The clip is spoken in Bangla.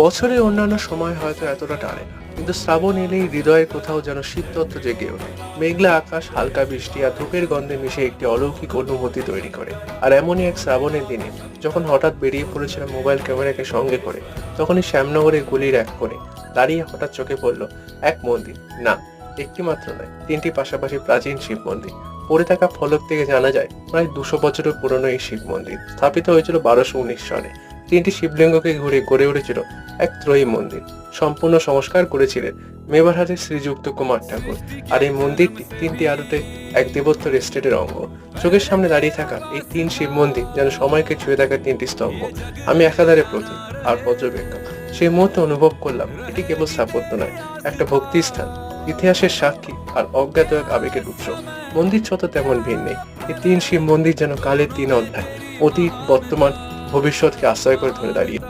বছরের অন্যান্য সময় হয়তো এতটা টানে না, কিন্তু শ্রাবণ এলেই হৃদয়ের কোথাও যেন শীততত্ত্ব জেগে ওঠে। মেঘলা আকাশ, হালকা বৃষ্টি আর ধূপের গন্ধে মিশে একটি অলৌকিক অনুভূতি তৈরি করে। আর এমনই এক শ্রাবণের দিনে, যখন হঠাৎ বেরিয়ে পড়েছিলাম মোবাইল ক্যামেরাকে সঙ্গে করে, তখনই শ্যামনগরের গলির এক করে দাঁড়িয়ে হঠাৎ চোখে পড়ল এক মন্দির। না একটি মাত্র নয়, তিনটি পাশাপাশি প্রাচীন শিব মন্দির। পড়ে থাকা ফলক থেকে জানা যায়, প্রায় দুশো বছরের পুরনো এই শিব মন্দির স্থাপিত হয়েছিল বারোশো উনিশ সালে তিনটি শিবলিঙ্গকে ঘুরে গড়ে উঠেছিল এক ত্রয়ী মন্দির। সম্পূর্ণ সংস্কার করেছিলেন মেবারহাটের শ্রীযুক্ত কুমার ঠাকুর। আর এই মন্দিরটি তিনটি আলোতে এক দেবত্বর এস্টেটের অঙ্গ। চোখের সামনে দাঁড়িয়ে থাকা এই তিন শিব মন্দির যেন সময়কে ছুঁয়ে থাকা তিনটি স্তম্ভ। আমি একাধারে প্রতীক আর পর্যবেক্ষক। সেই মুহূর্তে অনুভব করলাম এটি কেবল স্থাপত্য নয়, একটা ভক্তি স্থান ইতিহাসের সাক্ষী আর অজ্ঞাত এক আবেগের উৎস। মন্দির ছত তেমন ভিড় নেই। এই তিন শিব মন্দির যেন কালের তিন অধ্যায়, অতীত, বর্তমান ভবিষ্যৎকে আশ্রয় করে ধরে দাঁড়িয়ে।